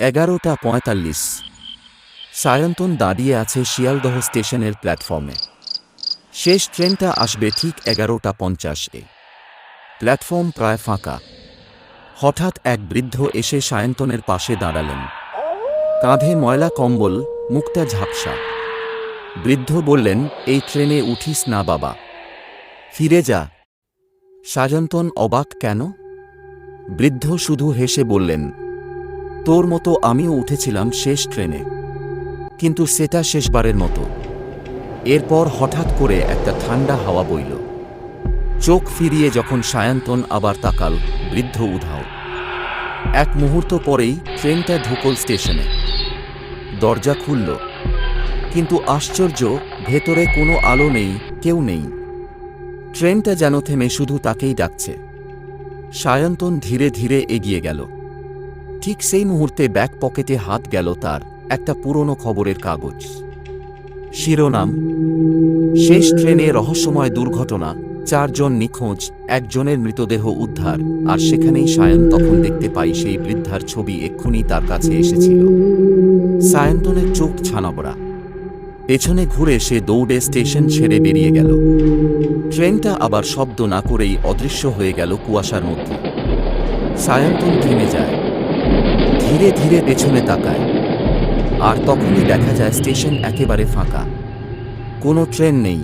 এগারোটা পঁয়তাল্লিশ। সায়ন্তন দাঁড়িয়ে আছে শিয়ালদহ স্টেশনের প্ল্যাটফর্মে। শেষ ট্রেনটা আসবে ঠিক এগারোটা পঞ্চাশে প্ল্যাটফর্ম প্রায় ফাঁকা। হঠাৎ এক বৃদ্ধ এসে সায়ন্তনের পাশে দাঁড়ালেন। কাঁধে ময়লা কম্বল, মুখটা ঝাপসা। বৃদ্ধ বললেন, এই ট্রেনে উঠিস না বাবা। ফিরে যা। সায়ন্তন অবাক কেন? বৃদ্ধ শুধু হেসে বললেন তোর মতো আমিও উঠেছিলাম শেষ ট্রেনে। কিন্তু সেটা শেষবারের মতো। এরপর হঠাৎ করে একটা ঠান্ডা হাওয়া বইল। চোখ ফিরিয়ে যখন সায়ন্তন আবার তাকাল, বৃদ্ধ উধাও। এক মুহূর্ত পরেই ট্রেনটা ঢুকল স্টেশনে। দরজা খুলল। কিন্তু আশ্চর্য, ভেতরে কোনো আলো নেই, কেউ নেই। ট্রেনটা যেন থেমে শুধু তাকেই ডাকছে। সায়ন্তন ধীরে ধীরে এগিয়ে গেল। ঠিক সেই মুহূর্তে ব্যাক পকেটে হাত গেল তার একটা পুরনো খবরের কাগজ। শিরোনাম, শেষ ট্রেনে রহস্যময় দুর্ঘটনা, চারজন নিখোঁজ, একজনের মৃতদেহ উদ্ধার, আর সেখানেই সায়ন তখন দেখতে পাই সেই বৃদ্ধার ছবি এক্ষুনি তার কাছে এসেছিল। সায়ন্তনের চোখ ছানাবড়া। পেছনে ঘুরে সে দৌড়ে স্টেশন ছেড়ে বেরিয়ে গেল। ট্রেনটা আবার শব্দ না করেই অদৃশ্য হয়ে গেল কুয়াশার মধ্যে। সায়ন্তন থেমে যায়। ধীরে ধীরে পেছনে তাকায়। আর তখনই দেখা যায় স্টেশন একেবারে ফাঁকা। কোনো ট্রেন নেই।